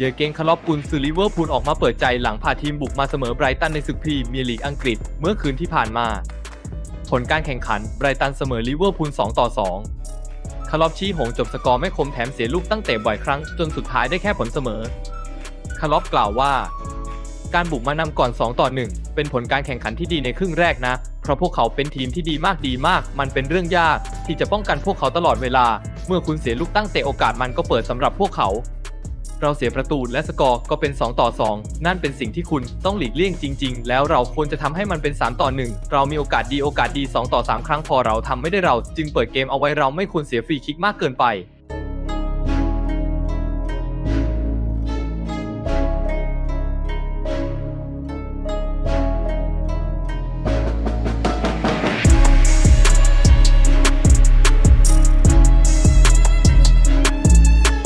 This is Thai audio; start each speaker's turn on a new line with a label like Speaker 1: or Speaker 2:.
Speaker 1: เยอเกนคาร์ลอปกุนซือลิเวอร์พูลออกมาเปิดใจหลังพาทีมบุกมาเสมอไบรตันในศึกพรีเมียร์ลีกอังกฤษเมื่อคืนที่ผ่านมา ผลการแข่งขันไบรตันเสมอลิเวอร์พูล2ต่อ 2 คาร์ลอฟชี้หงจบสกอร์ไม่คมแถมเสียลูกตั้งเตะบ่อยครั้ง จนสุดท้ายได้แค่ผลเสมอ คาร์ลอฟกล่าวว่า การบุกมานำก่อน2ต่อ1เป็นผลการแข่งขันที่ดีในครึ่งแรกนะ เพราะพวกเขาเป็นทีมที่ดีมากดีมาก มันเป็นเรื่องยาก ที่จะป้องกันพวกเขาตลอดเวลา เมื่อคุณเสียลูกตั้งเตะโอกาสมันก็เปิดสำหรับพวกเขา เราเสียประตูและสกอร์ก็เป็น 2 ต่อ 2 นั่นเป็นสิ่งที่คุณต้องหลีกเลี่ยงจริง ๆ แล้วเราควรจะทำให้มันเป็น 3 ต่อ 1 เรามีโอกาสดีโอกาสดี 2 ต่อ 3 ครั้งพอเราทำไม่ได้เรา จึงเปิดเกมเอาไว้เราไม่ควรเสียฟรีคิกมากเกินไป